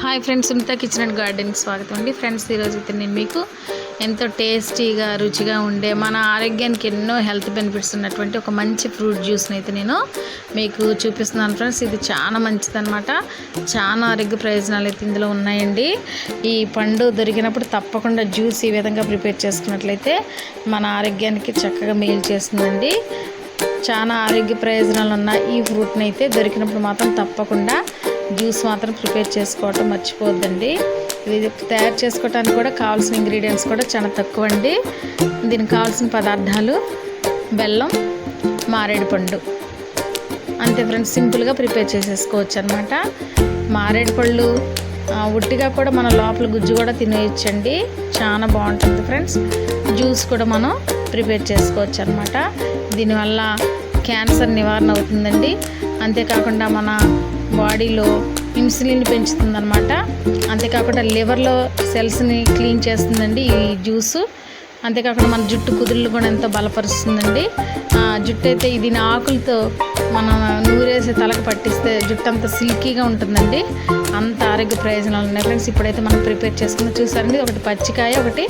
Hi friends Sunitha kitchen and గార్డెన్కి స్వాగతం అండి. Friends ఈరోజు అయితే నేను మీకు ఎంతో టేస్టీగా రుచిగా ఉండే మన ఆరోగ్యానికి ఎన్నో హెల్త్ బెనిఫిట్స్ ఉన్నటువంటి ఒక మంచి ఫ్రూట్ జ్యూస్ని అయితే నేను మీకు చూపిస్తున్నాను ఫ్రెండ్స్. ఇది చాలా మంచిదన్నమాట. చాలా ఆరోగ్య ప్రయోజనాలు అయితే ఇందులో ఉన్నాయండి. ఈ పండు దొరికినప్పుడు తప్పకుండా జ్యూస్ ఈ విధంగా ప్రిపేర్ చేసుకున్నట్లయితే మన ఆరోగ్యానికి చక్కగా మేలు చేస్తుందండి. చాలా ఆరోగ్య ప్రయోజనాలు ఉన్న ఈ ఫ్రూట్ని అయితే దొరికినప్పుడు మాత్రం తప్పకుండా జ్యూస్ మాత్రం ప్రిపేర్ చేసుకోవటం మర్చిపోద్దండి. ఇది తయారు చేసుకోవడానికి కూడా కావాల్సిన ఇంగ్రీడియంట్స్ కూడా చాలా తక్కువ అండి దీనికి కావాల్సిన పదార్థాలు బెల్లం మారేడుపండు అంతే ఫ్రెండ్స్ సింపుల్గా ప్రిపేర్ చేసేసుకోవచ్చు అనమాట మారేడుపళ్ళు ఉట్టిగా కూడా మన లోపల గుజ్జు కూడా తినేయచ్చండి. చాలా బాగుంటుంది ఫ్రెండ్స్. జ్యూస్ కూడా మనం ప్రిపేర్ చేసుకోవచ్చు అనమాట దీనివల్ల క్యాన్సర్ నివారణ అవుతుందండి. అంతేకాకుండా మన బాడీలో ఇన్సులిన్ పెంచుతుందనమాట అంతేకాకుండా లివర్లో సెల్స్ని క్లీన్ చేస్తుందండి ఈ జ్యూసు. అంతేకాకుండా మన జుట్టు కుదుళ్ళు కూడా ఎంతో బలపరుస్తుందండి. ఆ, జుట్టు అయితే ఇది ఆకులతో మనం నూరేసి తలకు పట్టిస్తే జుట్టు అంత సిల్కీగా ఉంటుందండి. అంత ఆరోగ్య ప్రయోజనాలు ఉన్నాయి ఫ్రెండ్స్. ఇప్పుడైతే మనం ప్రిపేర్ చేసుకుని చూసారండి ఒకటి పచ్చికాయ ఒకటి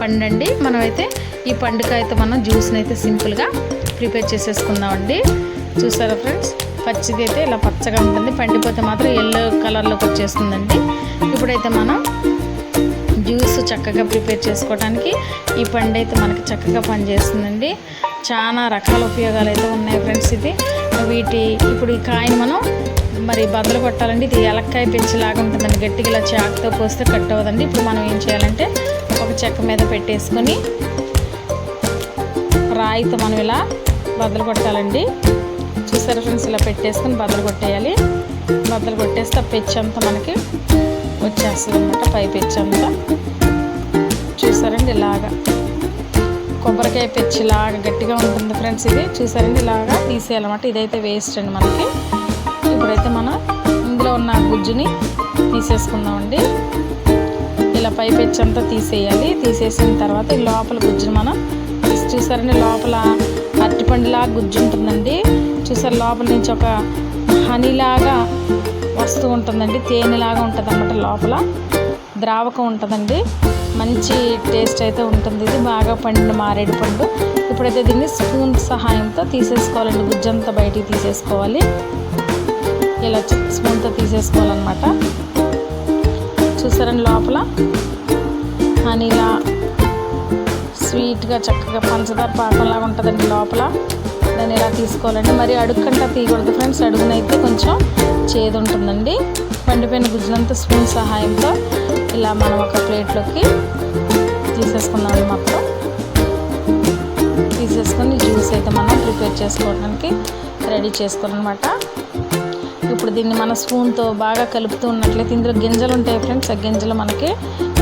పండండి. మనమైతే ఈ పండుకాయతో మనం జ్యూస్ని అయితే సింపుల్గా ప్రిపేర్ చేసేసుకుందామండి. చూసారా ఫ్రెండ్స్? పచ్చిది అయితే ఇలా పచ్చగా ఉంటుంది. పండిపోతే మాత్రం ఎల్లో కలర్లోకి వచ్చేస్తుందండి. ఇప్పుడైతే మనం జ్యూస్ చక్కగా ప్రిపేర్ చేసుకోవడానికి ఈ పండు అయితే మనకి చక్కగా పనిచేస్తుందండి. చాలా రకాల ఉపయోగాలు అయితే ఉన్నాయి ఫ్రెండ్స్ ఇది. వీటి ఇప్పుడు ఈ కాయని మనం మరి బదులు కొట్టాలండి. ఇది ఎలక్కాయ పెంచిలాగా ఉంటుందండి. గట్టిగా ఇలా చాకుతో పోస్తే కట్ అవ్వదండి. ఇప్పుడు మనం ఏం చేయాలంటే ఒక చెక్క మీద పెట్టేసుకొని రాయితో మనం ఇలా బదులు కొట్టాలండి. చూసారా ఫ్రెండ్స్? ఇలా పెట్టేసుకొని బద్దలు కొట్టేయాలి. బద్దలు కొట్టేస్తే ఆ మనకి వచ్చేస్తుంది అనమాట పై పెచ్చంతా చూసారండి ఇలాగా? కొబ్బరికాయ పెచ్చి ఇలాగా గట్టిగా ఉంటుంది ఫ్రెండ్స్ ఇది. చూసారండి ఇలాగా తీసేయాలన్నమాట. ఇదైతే వేస్ట్ అండి మనకి. ఇప్పుడైతే మనం ఇందులో ఉన్న గుజ్జుని తీసేసుకుందామండి. ఇలా పై పెచ్చంతా తీసేయాలి. తీసేసిన తర్వాత ఈ లోపల గుజ్జుని మనం చూసారండి లోపల అరటిపండులా గుజ్జు ఉంటుందండి చూసారు లోపల నుంచి ఒక హనీలాగా వస్తూ ఉంటుందండి. తేనెలాగా ఉంటుంది అన్నమాట లోపల. ద్రావకం ఉంటుందండి. మంచి టేస్ట్ అయితే ఉంటుంది. ఇది బాగా పండిన మారేడు పండు. ఇప్పుడైతే దీన్ని స్పూన్ సహాయంతో తీసేసుకోవాలండి. గుజ్జంతా బయటికి తీసేసుకోవాలి. ఇలా స్పూన్తో తీసేసుకోవాలన్నమాట. చూసారండి లోపల? హనీలా స్వీట్గా చక్కగా పంచదార పాకంలాగా ఉంటుందండి లోపల. దాన్ని ఇలా తీసుకోవాలండి. మరి అడుక్కంటా తీయకూడదు ఫ్రెండ్స్. అడుగునైతే కొంచెం చేదు ఉంటుందండి పండిపోయిన గుజ్జులంతా స్పూన్ సహాయంతో ఇలా మనం ఒక ప్లేట్లోకి తీసేసుకుందాం మొత్తం. తీసేసుకొని జ్యూస్ అయితే మనం ప్రిపేర్ చేసుకోవడానికి రెడీ చేసుకోవాలన్నమాట. ఇప్పుడు దీన్ని మన స్పూన్తో బాగా కలుపుతూ ఉన్నట్లయితే ఇందులో గింజలు ఉంటాయి ఫ్రెండ్స్. ఆ గింజలు మనకి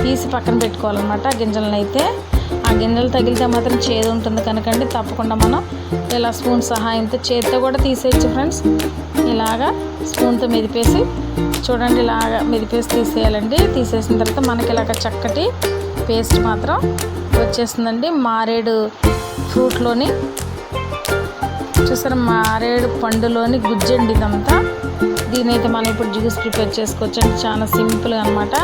తీసి పక్కన పెట్టుకోవాలన్నమాట. ఆ గింజలను అయితే ఆ గింజలు తగిలితే మాత్రం చేదు ఉంటుంది కనుకండి. తప్పకుండా మనం ఇలా స్పూన్ సహాయంతో చేతితో కూడా తీసేయచ్చు ఫ్రెండ్స్. ఇలాగా స్పూన్తో మెదిపేసి చూడండి ఇలాగా మెదిపేసి తీసేయాలండి. తీసేసిన తర్వాత మనకి ఇలాగ చక్కటి పేస్ట్ మాత్రం వచ్చేస్తుందండి. మారేడు ఫ్రూట్లోని చూసారా మారేడు పండులోని గుజ్జండి ఇదంతా. దీని అయితే మనం ఇప్పుడు జ్యూస్ ప్రిపేర్ చేసుకోవచ్చండి. చాలా సింపుల్ అనమాట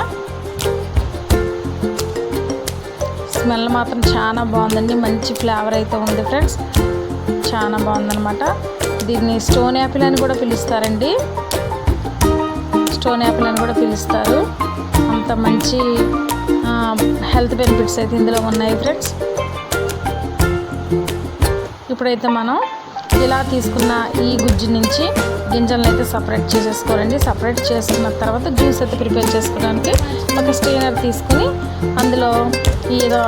స్మెల్ మాత్రం చాలా బాగుందండి. మంచి ఫ్లేవర్ అయితే ఉంది ఫ్రెండ్స్. చాలా బాగుందనమాట దీన్ని స్టోన్ యాపిల్ అని కూడా పిలుస్తారండి. స్టోన్ యాపిల్ అని కూడా పిలుస్తారు. అంత మంచి హెల్త్ బెనిఫిట్స్ అయితే ఇందులో ఉన్నాయి ఫ్రెండ్స్. ఇప్పుడైతే మనం ఇలా తీసుకున్న ఈ గుజ్జు నుంచి గింజలను అయితే సపరేట్ చేసేసుకోరండి సపరేట్ చేసుకున్న తర్వాత జ్యూస్ అయితే ప్రిపేర్ చేసుకోవడానికి ఒక స్టెయినర్ తీసుకుని అందులో ఏదో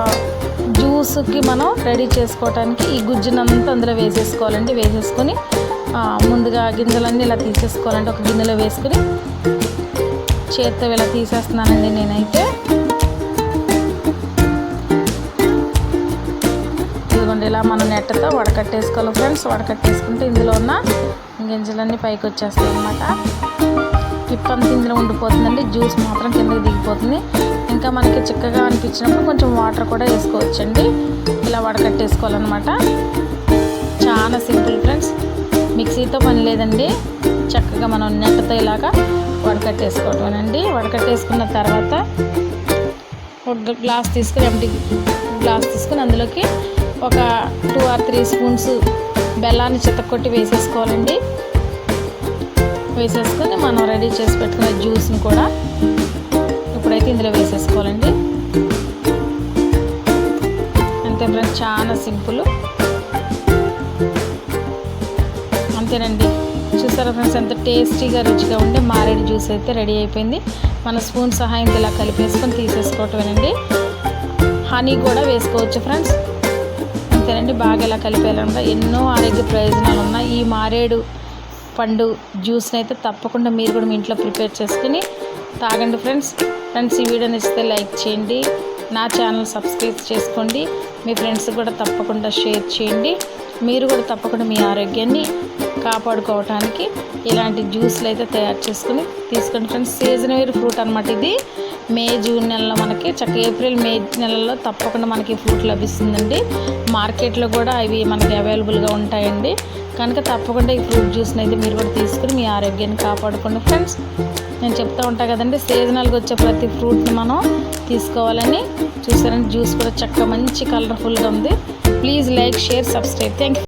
జ్యూస్కి మనం రెడీ చేసుకోవడానికి ఈ గుజ్జునంతా అందులో వేసేసుకోవాలండి. వేసేసుకొని ముందుగా గింజలన్నీ ఇలా తీసేసుకోవాలంటే ఒక గిన్నెలో వేసుకుని చేత్తో ఇలా తీసేస్తున్నానండి నేనైతే. ఇదిగోండి ఇలా మనం నెట్తో వడకట్టేసుకోవాలి ఫ్రెండ్స్. వడకట్టేసుకుంటే ఇందులో ఉన్న గింజలన్నీ పైకి వచ్చేస్తాయి అన్నమాట. పిప్పంతా ఇందులో ఉండిపోతుందండి. జ్యూస్ మాత్రం కిందకి దిగిపోతుంది. ఇంకా మనకి చిక్కగా అనిపించినప్పుడు కొంచెం వాటర్ కూడా వేసుకోవచ్చండి. ఇలా వడకట్టేసుకోవాలన్నమాట. చాలా సింపుల్ ఫ్రెండ్స్. మిక్సీతో పని లేదండి. చక్కగా మనం నెట్టతో ఇలాగా వడకట్టేసుకోవటమేనండి. వడకట్టేసుకున్న తర్వాత ఒక గ్లాస్ తీసుకుని ఎంటీ గ్లాస్ తీసుకుని అందులోకి ఒక టూ ఆర్ త్రీ స్పూన్స్ బెల్లాన్ని చితక్కొట్టి వేసేసుకోవాలండి. వేసేసుకొని మనం రెడీ చేసి పెట్టుకున్న జ్యూస్ని కూడా ఇప్పుడైతే ఇందులో వేసేసుకోవాలండి. అంతే ఫ్రెండ్స్ చాలా సింపుల్. అంతేనండి. చూసారా ఫ్రెండ్స్ ఎంత టేస్టీగా రుచిగా ఉండే మారేడు జ్యూస్ అయితే రెడీ అయిపోయింది. మన స్పూన్ సహాయంతో ఇలా కలిపేసుకొని తీసేసుకోవటమేనండి. హనీ కూడా వేసుకోవచ్చు ఫ్రెండ్స్. అంతేనండి బాగా ఇలా కలిపేలాగా ఎన్నో ఆరోగ్య ప్రయోజనాలు ఉన్నాయి ఈ మారేడు పండు జ్యూస్ని అయితే తప్పకుండా మీరు కూడా మీ ఇంట్లో ప్రిపేర్ చేసుకుని తాగండి ఫ్రెండ్స్. ఫ్రెండ్స్ ఈ వీడియో నచ్చితే లైక్ చేయండి. నా ఛానల్ సబ్స్క్రైబ్ చేసుకోండి. మీ ఫ్రెండ్స్ కూడా తప్పకుండా షేర్ చేయండి. మీరు కూడా తప్పకుండా మీ ఆరోగ్యాన్ని కాపాడుకోవటానికి ఇలాంటి జ్యూస్లు అయితే తయారు చేసుకుని తీసుకోండి ఫ్రెండ్స్. సీజన్ వేర్ ఫ్రూట్ అనమాట ఇది. మే జూన్ నెలలో మనకి చక్క ఏప్రిల్ మే నెలలో తప్పకుండా మనకి ఫ్రూట్ లభిస్తుందండి. మార్కెట్లో కూడా అవి మనకి అవైలబుల్గా ఉంటాయండి. కనుక తప్పకుండా ఈ ఫ్రూట్ జ్యూస్ని అయితే మీరు కూడా తీసుకుని మీ ఆరోగ్యాన్ని కాపాడుకోండి ఫ్రెండ్స్. నేను చెప్తూ ఉంటాను కదండి సీజనల్గా వచ్చే ప్రతి ఫ్రూట్ని మనం తీసుకోవాలని. చూసారండి జ్యూస్ కూడా చక్క మంచి కలర్ఫుల్గా ఉంది. Please like share subscribe. Thank you